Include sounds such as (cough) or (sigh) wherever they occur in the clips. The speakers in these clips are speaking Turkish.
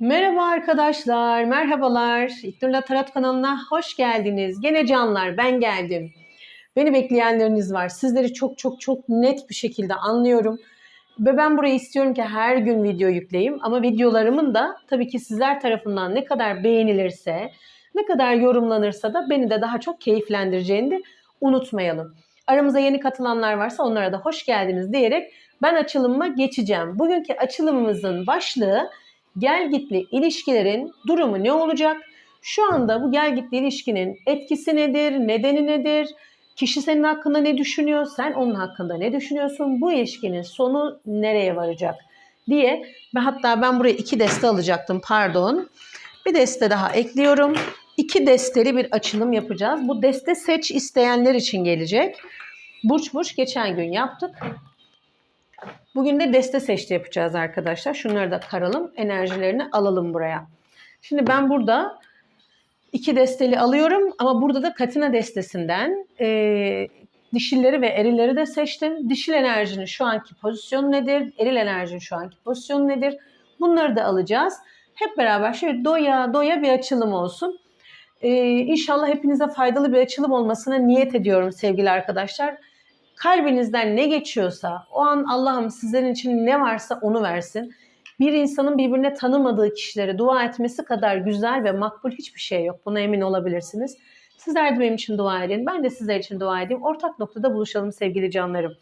Merhaba arkadaşlar, merhabalar. İknurla Tarot kanalına hoş geldiniz. Gene canlar, ben geldim. Beni bekleyenleriniz var. Sizleri çok çok çok net bir şekilde anlıyorum. Ve ben burayı istiyorum ki her gün video yükleyeyim. Ama videolarımın da tabii ki sizler tarafından ne kadar beğenilirse, ne kadar yorumlanırsa da beni de daha çok keyiflendireceğini de unutmayalım. Aramıza yeni katılanlar varsa onlara da hoş geldiniz diyerek ben açılımıma geçeceğim. Bugünkü açılımımızın başlığı gel gitli ilişkilerin durumu ne olacak? Şu anda bu gel gitli ilişkinin etkisi nedir, nedeni nedir? Kişi senin hakkında ne düşünüyor, sen onun hakkında ne düşünüyorsun? Bu ilişkinin sonu nereye varacak diye ve hatta ben buraya iki deste alacaktım pardon. Bir deste daha ekliyorum. İki desteli bir açılım yapacağız. Bu deste seç isteyenler için gelecek. Burç burç geçen gün yaptık. Bugün de deste seçti yapacağız arkadaşlar. Şunları da karalım. Enerjilerini alalım buraya. Şimdi ben burada iki desteli alıyorum ama burada da Katina destesinden e, dişilleri ve erilleri de seçtim. Dişil enerjinin şu anki pozisyonu nedir? Eril enerjinin şu anki pozisyonu nedir? Bunları da alacağız. Hep beraber şöyle doya doya bir açılım olsun. Ee, inşallah hepinize faydalı bir açılım olmasına niyet ediyorum sevgili arkadaşlar kalbinizden ne geçiyorsa o an Allah'ım sizlerin için ne varsa onu versin. Bir insanın birbirine tanımadığı kişilere dua etmesi kadar güzel ve makbul hiçbir şey yok. Buna emin olabilirsiniz. Sizler de benim için dua edin. Ben de sizler için dua edeyim. Ortak noktada buluşalım sevgili canlarım.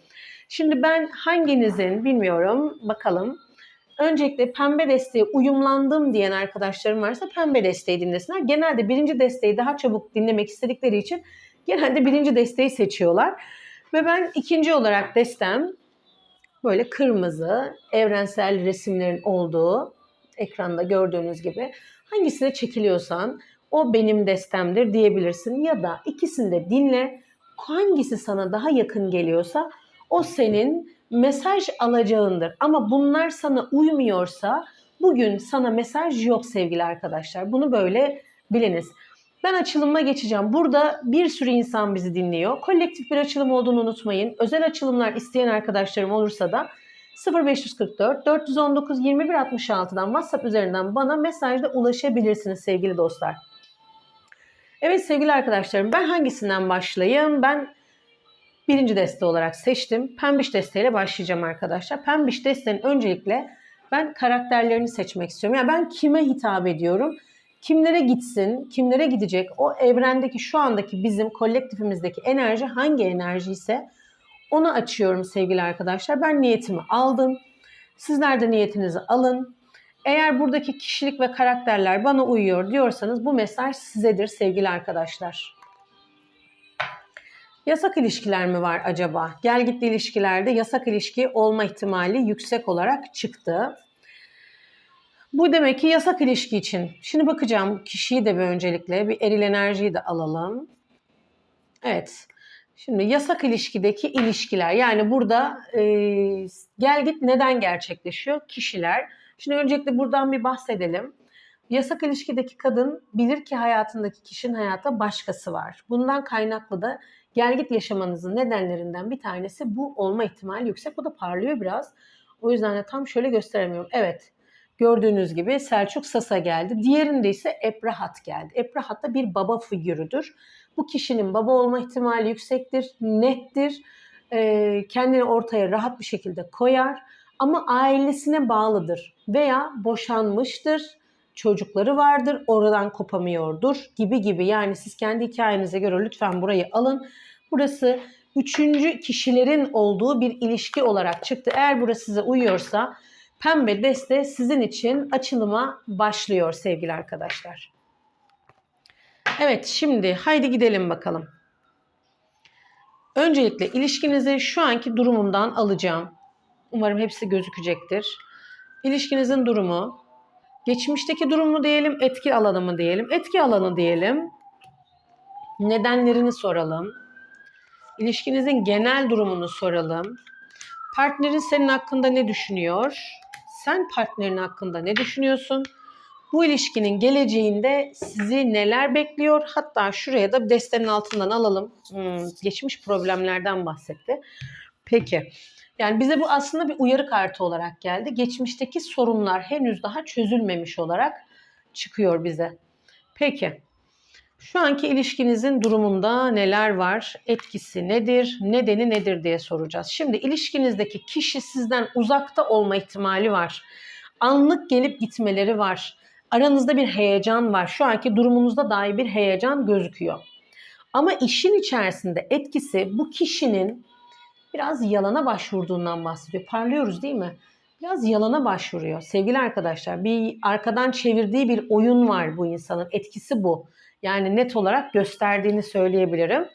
Şimdi ben hanginizin bilmiyorum bakalım. Öncelikle pembe desteğe uyumlandım diyen arkadaşlarım varsa pembe desteği dinlesinler. Genelde birinci desteği daha çabuk dinlemek istedikleri için genelde birinci desteği seçiyorlar. Ve ben ikinci olarak destem böyle kırmızı evrensel resimlerin olduğu ekranda gördüğünüz gibi hangisine çekiliyorsan o benim destemdir diyebilirsin ya da ikisini de dinle hangisi sana daha yakın geliyorsa o senin mesaj alacağındır. Ama bunlar sana uymuyorsa bugün sana mesaj yok sevgili arkadaşlar. Bunu böyle biliniz. Ben açılıma geçeceğim. Burada bir sürü insan bizi dinliyor. Kolektif bir açılım olduğunu unutmayın. Özel açılımlar isteyen arkadaşlarım olursa da 0544 419 2166'dan WhatsApp üzerinden bana mesajda ulaşabilirsiniz sevgili dostlar. Evet sevgili arkadaşlarım ben hangisinden başlayayım? Ben birinci deste olarak seçtim. Pembiş desteğiyle başlayacağım arkadaşlar. Pembiş destenin öncelikle ben karakterlerini seçmek istiyorum. Yani ben kime hitap ediyorum? Kimlere gitsin, kimlere gidecek o evrendeki şu andaki bizim kolektifimizdeki enerji hangi enerji ise onu açıyorum sevgili arkadaşlar. Ben niyetimi aldım. Sizler de niyetinizi alın. Eğer buradaki kişilik ve karakterler bana uyuyor diyorsanız bu mesaj sizedir sevgili arkadaşlar. Yasak ilişkiler mi var acaba? Gel gitti ilişkilerde yasak ilişki olma ihtimali yüksek olarak çıktı. Bu demek ki yasak ilişki için. Şimdi bakacağım kişiyi de bir öncelikle bir eril enerjiyi de alalım. Evet. Şimdi yasak ilişkideki ilişkiler yani burada e, gel git neden gerçekleşiyor? Kişiler. Şimdi öncelikle buradan bir bahsedelim. Yasak ilişkideki kadın bilir ki hayatındaki kişinin hayatta başkası var. Bundan kaynaklı da gel git yaşamanızın nedenlerinden bir tanesi bu olma ihtimali yüksek. Bu da parlıyor biraz. O yüzden de tam şöyle gösteremiyorum. Evet Gördüğünüz gibi Selçuk Sasa geldi. Diğerinde ise Eprahat geldi. Eprahat da bir baba figürüdür. Bu kişinin baba olma ihtimali yüksektir, nettir. E, kendini ortaya rahat bir şekilde koyar. Ama ailesine bağlıdır veya boşanmıştır, çocukları vardır, oradan kopamıyordur gibi gibi. Yani siz kendi hikayenize göre lütfen burayı alın. Burası üçüncü kişilerin olduğu bir ilişki olarak çıktı. Eğer burası size uyuyorsa Pembe deste sizin için açılıma başlıyor sevgili arkadaşlar. Evet şimdi haydi gidelim bakalım. Öncelikle ilişkinizi şu anki durumundan alacağım. Umarım hepsi gözükecektir. İlişkinizin durumu, geçmişteki durumu diyelim, etki alanı mı diyelim, etki alanı diyelim. Nedenlerini soralım. İlişkinizin genel durumunu soralım. Partnerin senin hakkında ne düşünüyor? Sen partnerin hakkında ne düşünüyorsun? Bu ilişkinin geleceğinde sizi neler bekliyor? Hatta şuraya da destenin altından alalım. Hmm, geçmiş problemlerden bahsetti. Peki. Yani bize bu aslında bir uyarı kartı olarak geldi. Geçmişteki sorunlar henüz daha çözülmemiş olarak çıkıyor bize. Peki. Şu anki ilişkinizin durumunda neler var? Etkisi nedir? Nedeni nedir diye soracağız. Şimdi ilişkinizdeki kişi sizden uzakta olma ihtimali var. Anlık gelip gitmeleri var. Aranızda bir heyecan var. Şu anki durumunuzda dahi bir heyecan gözüküyor. Ama işin içerisinde etkisi bu kişinin biraz yalana başvurduğundan bahsediyor. Parlıyoruz değil mi? Biraz yalana başvuruyor. Sevgili arkadaşlar bir arkadan çevirdiği bir oyun var bu insanın. Etkisi bu. Yani net olarak gösterdiğini söyleyebilirim.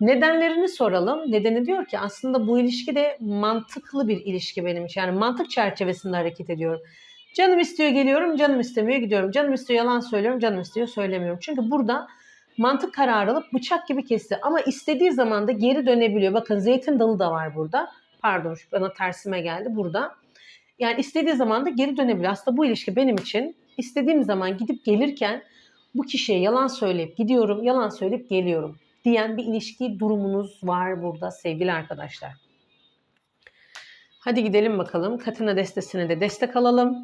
Nedenlerini soralım. Nedeni diyor ki aslında bu ilişki de mantıklı bir ilişki benim için. Yani mantık çerçevesinde hareket ediyorum. Canım istiyor geliyorum, canım istemiyor gidiyorum. Canım istiyor yalan söylüyorum, canım istiyor söylemiyorum. Çünkü burada mantık kararı alıp bıçak gibi kesti. Ama istediği zaman da geri dönebiliyor. Bakın zeytin dalı da var burada. Pardon bana tersime geldi burada. Yani istediği zaman da geri dönebiliyor. Aslında bu ilişki benim için istediğim zaman gidip gelirken bu kişiye yalan söyleyip gidiyorum, yalan söyleyip geliyorum diyen bir ilişki durumunuz var burada sevgili arkadaşlar. Hadi gidelim bakalım. Katina destesine de destek alalım.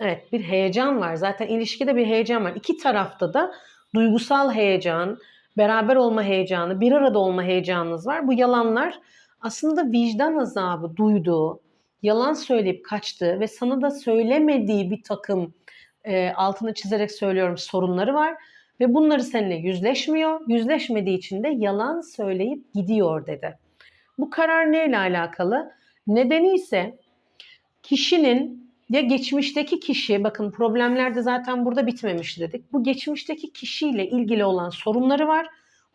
Evet bir heyecan var. Zaten ilişkide bir heyecan var. İki tarafta da duygusal heyecan, beraber olma heyecanı, bir arada olma heyecanınız var. Bu yalanlar aslında vicdan azabı duyduğu, yalan söyleyip kaçtığı ve sana da söylemediği bir takım e, altını çizerek söylüyorum sorunları var. Ve bunları seninle yüzleşmiyor. Yüzleşmediği için de yalan söyleyip gidiyor dedi. Bu karar neyle alakalı? Nedeni ise kişinin ya geçmişteki kişi, bakın problemler de zaten burada bitmemiş dedik. Bu geçmişteki kişiyle ilgili olan sorunları var.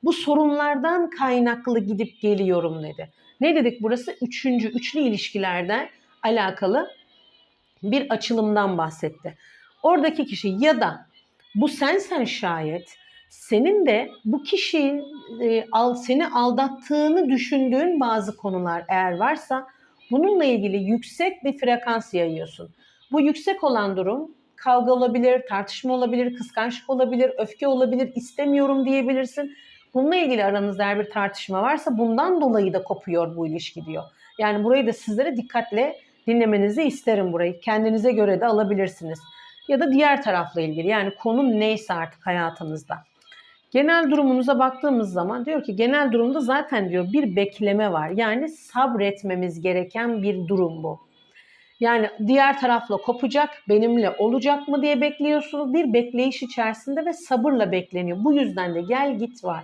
Bu sorunlardan kaynaklı gidip geliyorum dedi. Ne dedik burası? Üçüncü, üçlü ilişkilerden alakalı bir açılımdan bahsetti. Oradaki kişi ya da bu sensen şayet senin de bu kişinin e, al, seni aldattığını düşündüğün bazı konular eğer varsa bununla ilgili yüksek bir frekans yayıyorsun. Bu yüksek olan durum kavga olabilir, tartışma olabilir, kıskançlık olabilir, öfke olabilir, istemiyorum diyebilirsin. Bununla ilgili aranızda eğer bir tartışma varsa bundan dolayı da kopuyor bu ilişki diyor. Yani burayı da sizlere dikkatle dinlemenizi isterim burayı. Kendinize göre de alabilirsiniz. Ya da diğer tarafla ilgili yani konu neyse artık hayatınızda. Genel durumunuza baktığımız zaman diyor ki genel durumda zaten diyor bir bekleme var. Yani sabretmemiz gereken bir durum bu. Yani diğer tarafla kopacak, benimle olacak mı diye bekliyorsunuz. Bir bekleyiş içerisinde ve sabırla bekleniyor. Bu yüzden de gel git var.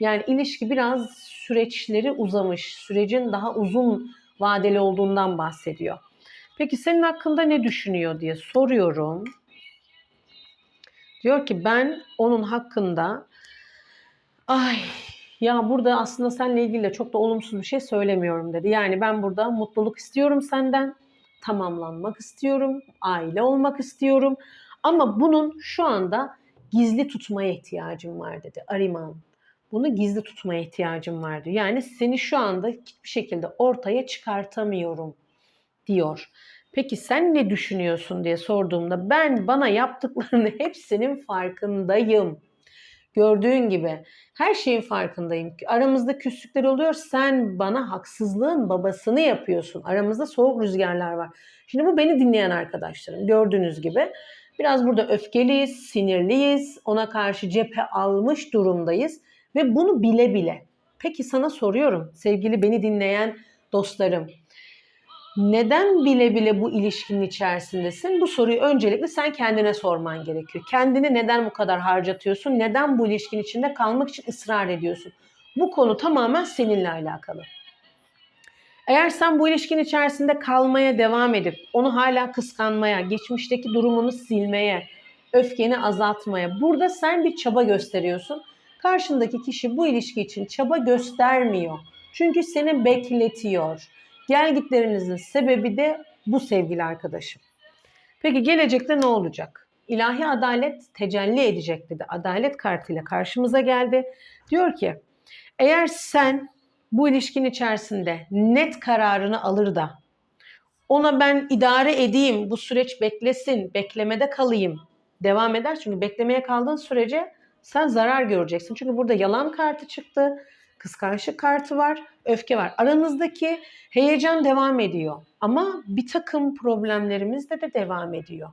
Yani ilişki biraz süreçleri uzamış, sürecin daha uzun vadeli olduğundan bahsediyor. Peki senin hakkında ne düşünüyor diye soruyorum. Diyor ki ben onun hakkında ay ya burada aslında seninle ilgili de çok da olumsuz bir şey söylemiyorum dedi. Yani ben burada mutluluk istiyorum senden, tamamlanmak istiyorum, aile olmak istiyorum. Ama bunun şu anda gizli tutmaya ihtiyacım var dedi Ariman. Bunu gizli tutmaya ihtiyacım var diyor. Yani seni şu anda hiçbir şekilde ortaya çıkartamıyorum diyor. Peki sen ne düşünüyorsun diye sorduğumda ben bana yaptıklarının (laughs) hepsinin farkındayım. Gördüğün gibi her şeyin farkındayım. Aramızda küslükler oluyor. Sen bana haksızlığın babasını yapıyorsun. Aramızda soğuk rüzgarlar var. Şimdi bu beni dinleyen arkadaşlarım. Gördüğünüz gibi biraz burada öfkeliyiz, sinirliyiz. Ona karşı cephe almış durumdayız ve bunu bile bile. Peki sana soruyorum sevgili beni dinleyen dostlarım neden bile bile bu ilişkinin içerisindesin? Bu soruyu öncelikle sen kendine sorman gerekiyor. Kendini neden bu kadar harcatıyorsun? Neden bu ilişkinin içinde kalmak için ısrar ediyorsun? Bu konu tamamen seninle alakalı. Eğer sen bu ilişkinin içerisinde kalmaya devam edip onu hala kıskanmaya, geçmişteki durumunu silmeye, öfkeni azaltmaya, burada sen bir çaba gösteriyorsun. Karşındaki kişi bu ilişki için çaba göstermiyor. Çünkü seni bekletiyor Gelgitlerinizin sebebi de bu sevgili arkadaşım. Peki gelecekte ne olacak? İlahi adalet tecelli edecek dedi. Adalet kartıyla karşımıza geldi. Diyor ki eğer sen bu ilişkin içerisinde net kararını alır da ona ben idare edeyim, bu süreç beklesin, beklemede kalayım devam eder. Çünkü beklemeye kaldığın sürece sen zarar göreceksin. Çünkü burada yalan kartı çıktı. Kıskançlık kartı var, öfke var. Aranızdaki heyecan devam ediyor. Ama bir takım problemlerimiz de, de devam ediyor.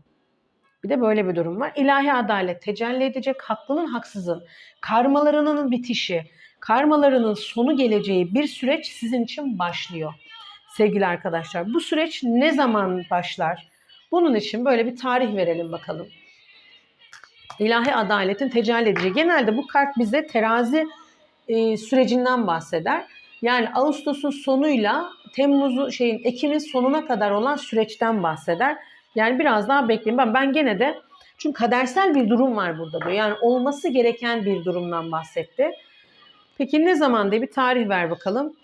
Bir de böyle bir durum var. İlahi adalet tecelli edecek, haklının haksızın, karmalarının bitişi, karmalarının sonu geleceği bir süreç sizin için başlıyor. Sevgili arkadaşlar bu süreç ne zaman başlar? Bunun için böyle bir tarih verelim bakalım. İlahi adaletin tecelli edeceği. Genelde bu kart bize terazi e, sürecinden bahseder. Yani Ağustos'un sonuyla Temmuz'un şeyin Ekim'in sonuna kadar olan süreçten bahseder. Yani biraz daha bekleyin. Ben ben gene de çünkü kadersel bir durum var burada diyor. Yani olması gereken bir durumdan bahsetti. Peki ne zaman diye bir tarih ver bakalım.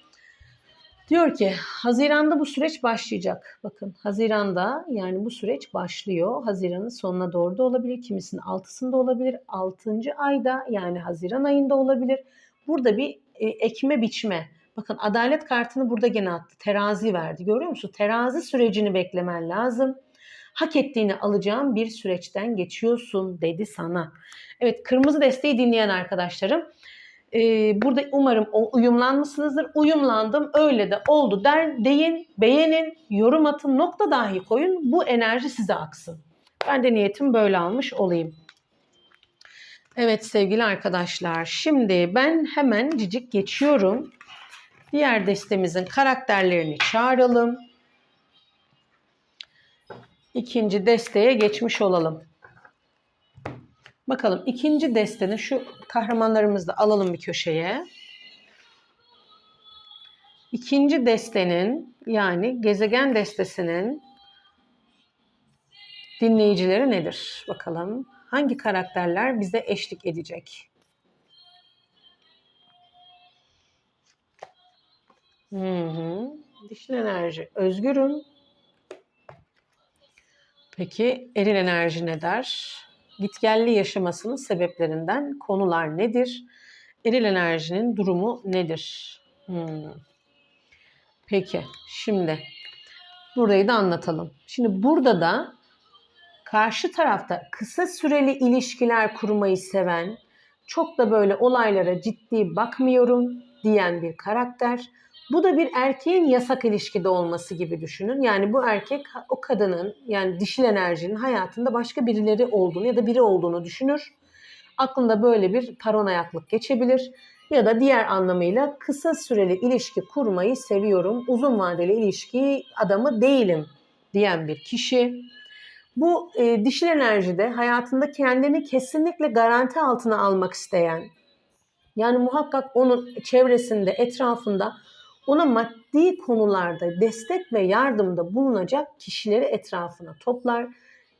Diyor ki Haziran'da bu süreç başlayacak. Bakın Haziran'da yani bu süreç başlıyor. Haziran'ın sonuna doğru da olabilir. Kimisinin altısında olabilir. Altıncı ayda yani Haziran ayında olabilir. Burada bir e, ekme biçme. Bakın adalet kartını burada gene attı. Terazi verdi. Görüyor musun? Terazi sürecini beklemen lazım. Hak ettiğini alacağın bir süreçten geçiyorsun dedi sana. Evet kırmızı desteği dinleyen arkadaşlarım ee, burada umarım o uyumlanmışsınızdır. Uyumlandım öyle de oldu der deyin, beğenin, yorum atın, nokta dahi koyun. Bu enerji size aksın. Ben de niyetim böyle almış olayım. Evet sevgili arkadaşlar şimdi ben hemen cicik geçiyorum. Diğer destemizin karakterlerini çağıralım. İkinci desteye geçmiş olalım. Bakalım ikinci destenin şu kahramanlarımızı da alalım bir köşeye. İkinci destenin yani gezegen destesinin dinleyicileri nedir? Bakalım hangi karakterler bize eşlik edecek? Hı hı. Dişil enerji. Özgürüm. Peki eril enerji ne der? Gitgelli yaşamasının sebeplerinden konular nedir? Eril enerjinin durumu nedir? Hmm. Peki şimdi burayı da anlatalım. Şimdi burada da karşı tarafta kısa süreli ilişkiler kurmayı seven, çok da böyle olaylara ciddi bakmıyorum diyen bir karakter. Bu da bir erkeğin yasak ilişkide olması gibi düşünün. Yani bu erkek o kadının yani dişil enerjinin hayatında başka birileri olduğunu ya da biri olduğunu düşünür. Aklında böyle bir paranoyaklık geçebilir. Ya da diğer anlamıyla kısa süreli ilişki kurmayı seviyorum. Uzun vadeli ilişki adamı değilim diyen bir kişi. Bu e, dişil enerjide hayatında kendini kesinlikle garanti altına almak isteyen, yani muhakkak onun çevresinde, etrafında ona maddi konularda destek ve yardımda bulunacak kişileri etrafına toplar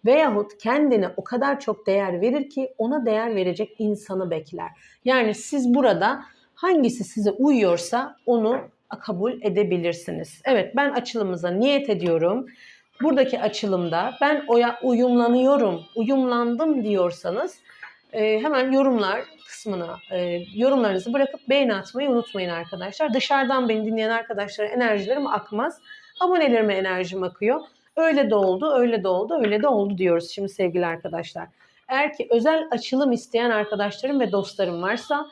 veyahut kendine o kadar çok değer verir ki ona değer verecek insanı bekler. Yani siz burada hangisi size uyuyorsa onu kabul edebilirsiniz. Evet ben açılımıza niyet ediyorum. Buradaki açılımda ben oya uyumlanıyorum, uyumlandım diyorsanız e, hemen yorumlar kısmına e, yorumlarınızı bırakıp beğeni atmayı unutmayın arkadaşlar. Dışarıdan beni dinleyen arkadaşlara enerjilerim akmaz. Abonelerime enerjim akıyor. Öyle de oldu, öyle de oldu, öyle de oldu diyoruz şimdi sevgili arkadaşlar. Eğer ki özel açılım isteyen arkadaşlarım ve dostlarım varsa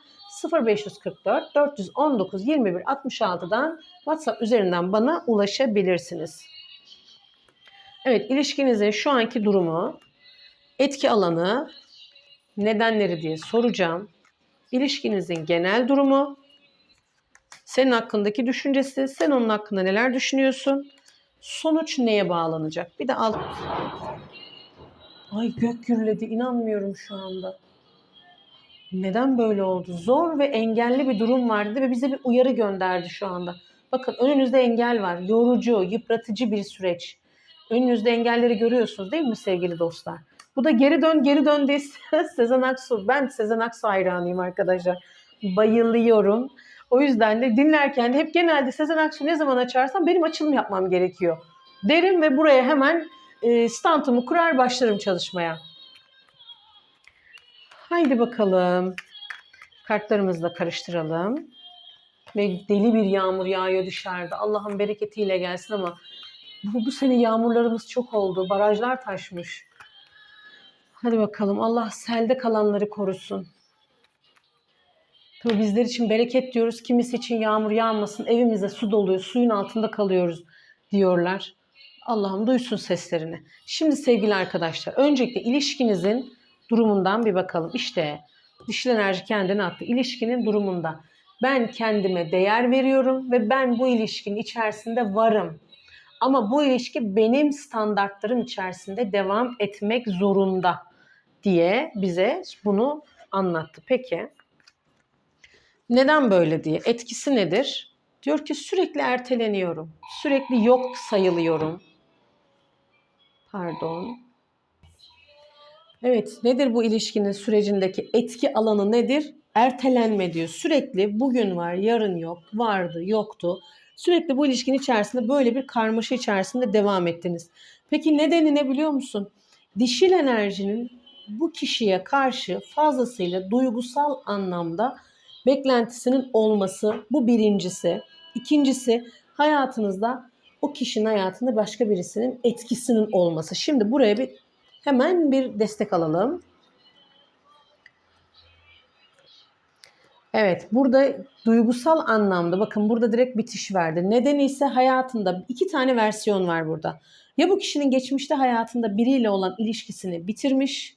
0544 419 21 66'dan WhatsApp üzerinden bana ulaşabilirsiniz. Evet ilişkinizin şu anki durumu, etki alanı, nedenleri diye soracağım. İlişkinizin genel durumu, senin hakkındaki düşüncesi, sen onun hakkında neler düşünüyorsun? Sonuç neye bağlanacak? Bir de alt... Ay gök gürledi inanmıyorum şu anda. Neden böyle oldu? Zor ve engelli bir durum vardı ve bize bir uyarı gönderdi şu anda. Bakın önünüzde engel var. Yorucu, yıpratıcı bir süreç. Önünüzde engelleri görüyorsunuz değil mi sevgili dostlar? Bu da geri dön geri dön diye (laughs) Sezen Aksu. Ben Sezen Aksu hayranıyım arkadaşlar. Bayılıyorum. O yüzden de dinlerken de hep genelde Sezen Aksu ne zaman açarsam benim açılım yapmam gerekiyor. Derim ve buraya hemen e, standımı kurar başlarım çalışmaya. Haydi bakalım. Kartlarımızı da karıştıralım. Ve deli bir yağmur yağıyor dışarıda. Allah'ın bereketiyle gelsin ama bu, bu sene yağmurlarımız çok oldu. Barajlar taşmış. Hadi bakalım Allah selde kalanları korusun. Tabii bizler için bereket diyoruz. Kimisi için yağmur yağmasın, evimize su doluyor, suyun altında kalıyoruz diyorlar. Allah'ım duysun seslerini. Şimdi sevgili arkadaşlar, öncelikle ilişkinizin durumundan bir bakalım. İşte dişil enerji kendini attı. İlişkinin durumunda. Ben kendime değer veriyorum ve ben bu ilişkinin içerisinde varım. Ama bu ilişki benim standartlarım içerisinde devam etmek zorunda diye bize bunu anlattı. Peki neden böyle diye etkisi nedir? Diyor ki sürekli erteleniyorum. Sürekli yok sayılıyorum. Pardon. Evet, nedir bu ilişkinin sürecindeki etki alanı nedir? Ertelenme diyor. Sürekli bugün var, yarın yok, vardı, yoktu. Sürekli bu ilişkinin içerisinde böyle bir karmaşa içerisinde devam ettiniz. Peki nedeni ne biliyor musun? Dişil enerjinin bu kişiye karşı fazlasıyla duygusal anlamda beklentisinin olması bu birincisi. İkincisi hayatınızda o kişinin hayatında başka birisinin etkisinin olması. Şimdi buraya bir hemen bir destek alalım. Evet, burada duygusal anlamda bakın burada direkt bitiş verdi. Nedeni ise hayatında iki tane versiyon var burada. Ya bu kişinin geçmişte hayatında biriyle olan ilişkisini bitirmiş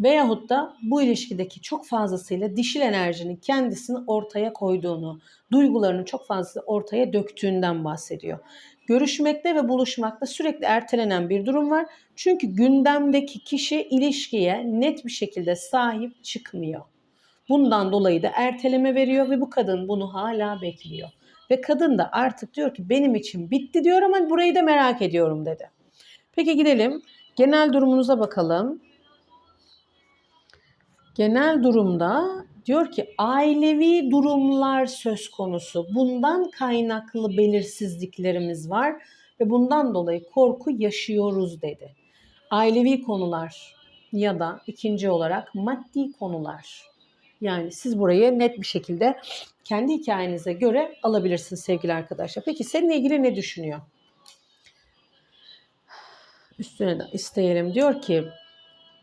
veyahut da bu ilişkideki çok fazlasıyla dişil enerjinin kendisini ortaya koyduğunu, duygularını çok fazla ortaya döktüğünden bahsediyor. Görüşmekte ve buluşmakta sürekli ertelenen bir durum var. Çünkü gündemdeki kişi ilişkiye net bir şekilde sahip çıkmıyor. Bundan dolayı da erteleme veriyor ve bu kadın bunu hala bekliyor. Ve kadın da artık diyor ki benim için bitti diyor ama burayı da merak ediyorum dedi. Peki gidelim genel durumunuza bakalım. Genel durumda diyor ki ailevi durumlar söz konusu. Bundan kaynaklı belirsizliklerimiz var ve bundan dolayı korku yaşıyoruz dedi. Ailevi konular ya da ikinci olarak maddi konular. Yani siz burayı net bir şekilde kendi hikayenize göre alabilirsiniz sevgili arkadaşlar. Peki seninle ilgili ne düşünüyor? Üstüne de isteyelim. Diyor ki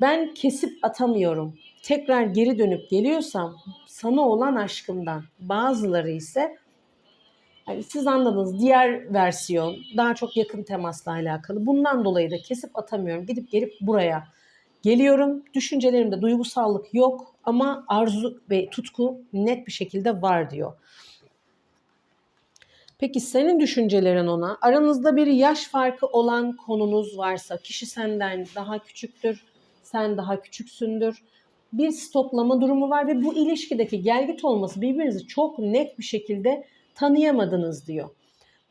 ben kesip atamıyorum. Tekrar geri dönüp geliyorsam sana olan aşkımdan. Bazıları ise yani siz anladınız diğer versiyon daha çok yakın temasla alakalı. Bundan dolayı da kesip atamıyorum. Gidip gelip buraya geliyorum. Düşüncelerimde duygusallık yok ama arzu ve tutku net bir şekilde var diyor. Peki senin düşüncelerin ona, aranızda bir yaş farkı olan konunuz varsa, kişi senden daha küçüktür, sen daha küçüksündür. Bir stoklama durumu var ve bu ilişkideki gelgit olması birbirinizi çok net bir şekilde tanıyamadınız diyor.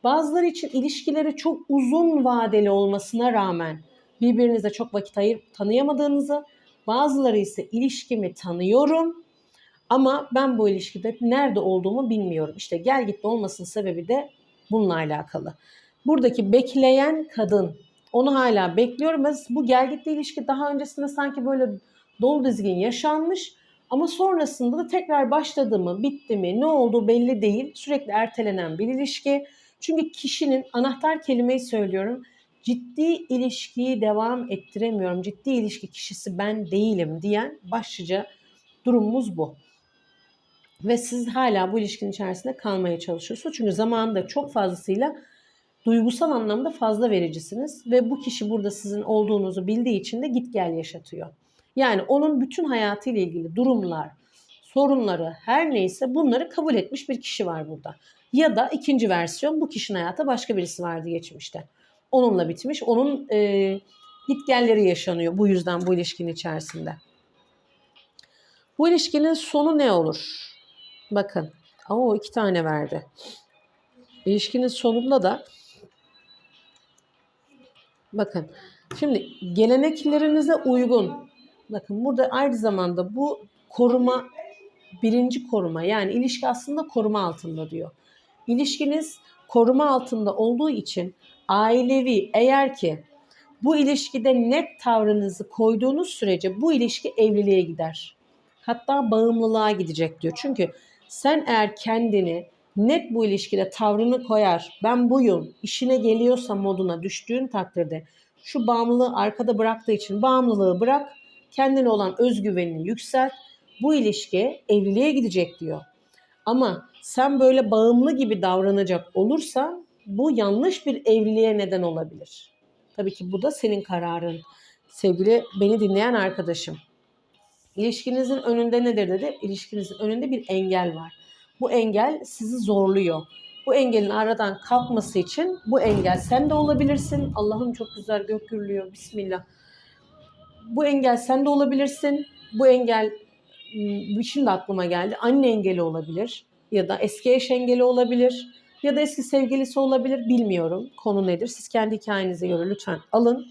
Bazıları için ilişkileri çok uzun vadeli olmasına rağmen birbirinize çok vakit ayırıp tanıyamadığınızı, bazıları ise ilişkimi tanıyorum ama ben bu ilişkide nerede olduğumu bilmiyorum. İşte gel gitme olmasının sebebi de bununla alakalı. Buradaki bekleyen kadın onu hala bekliyorum. Bu gel gitme ilişki daha öncesinde sanki böyle dolu dizgin yaşanmış ama sonrasında da tekrar başladı mı, bitti mi, ne olduğu belli değil. Sürekli ertelenen bir ilişki. Çünkü kişinin anahtar kelimeyi söylüyorum. Ciddi ilişkiyi devam ettiremiyorum. Ciddi ilişki kişisi ben değilim diyen başlıca durumumuz bu. Ve siz hala bu ilişkinin içerisinde kalmaya çalışıyorsunuz. Çünkü zamanında çok fazlasıyla duygusal anlamda fazla vericisiniz. Ve bu kişi burada sizin olduğunuzu bildiği için de git gel yaşatıyor. Yani onun bütün hayatıyla ilgili durumlar, sorunları her neyse bunları kabul etmiş bir kişi var burada. Ya da ikinci versiyon bu kişinin hayatı başka birisi vardı geçmişte. Onunla bitmiş. Onun e, gitgelleri yaşanıyor bu yüzden bu ilişkinin içerisinde. Bu ilişkinin sonu ne olur? Bakın. O iki tane verdi. İlişkinin sonunda da bakın. Şimdi geleneklerinize uygun. Bakın burada aynı zamanda bu koruma birinci koruma yani ilişki aslında koruma altında diyor. İlişkiniz koruma altında olduğu için ailevi eğer ki bu ilişkide net tavrınızı koyduğunuz sürece bu ilişki evliliğe gider. Hatta bağımlılığa gidecek diyor. Çünkü sen eğer kendini net bu ilişkide tavrını koyar, ben buyum, işine geliyorsa moduna düştüğün takdirde şu bağımlılığı arkada bıraktığı için bağımlılığı bırak, kendine olan özgüvenini yükselt. Bu ilişki evliliğe gidecek diyor. Ama sen böyle bağımlı gibi davranacak olursan bu yanlış bir evliliğe neden olabilir. Tabii ki bu da senin kararın. Sevgili beni dinleyen arkadaşım. İlişkinizin önünde nedir dedi? İlişkinizin önünde bir engel var. Bu engel sizi zorluyor. Bu engelin aradan kalkması için bu engel sen de olabilirsin. Allah'ım çok güzel gök gürlüyor. Bismillah. Bu engel sen de olabilirsin. Bu engel m, şimdi aklıma geldi. Anne engeli olabilir ya da eski eş engeli olabilir ya da eski sevgilisi olabilir bilmiyorum. Konu nedir? Siz kendi hikayenize göre lütfen alın.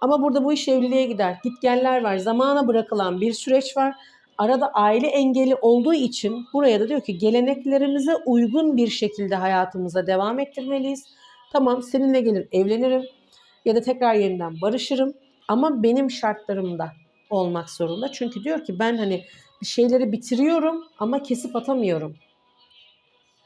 Ama burada bu iş evliliğe gider. Gitgeller var. Zamana bırakılan bir süreç var. Arada aile engeli olduğu için buraya da diyor ki geleneklerimize uygun bir şekilde hayatımıza devam ettirmeliyiz. Tamam seninle gelir evlenirim ya da tekrar yeniden barışırım ama benim şartlarımda olmak zorunda. Çünkü diyor ki ben hani bir şeyleri bitiriyorum ama kesip atamıyorum.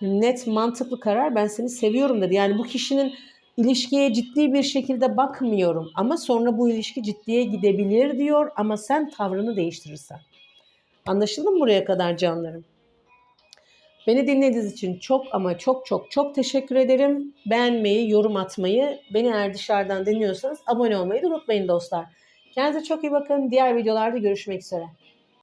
Net mantıklı karar ben seni seviyorum dedi. Yani bu kişinin ilişkiye ciddi bir şekilde bakmıyorum ama sonra bu ilişki ciddiye gidebilir diyor ama sen tavrını değiştirirsen. Anlaşıldı mı buraya kadar canlarım? Beni dinlediğiniz için çok ama çok çok çok teşekkür ederim. Beğenmeyi, yorum atmayı, beni eğer dışarıdan dinliyorsanız abone olmayı da unutmayın dostlar. Kendinize çok iyi bakın. Diğer videolarda görüşmek üzere.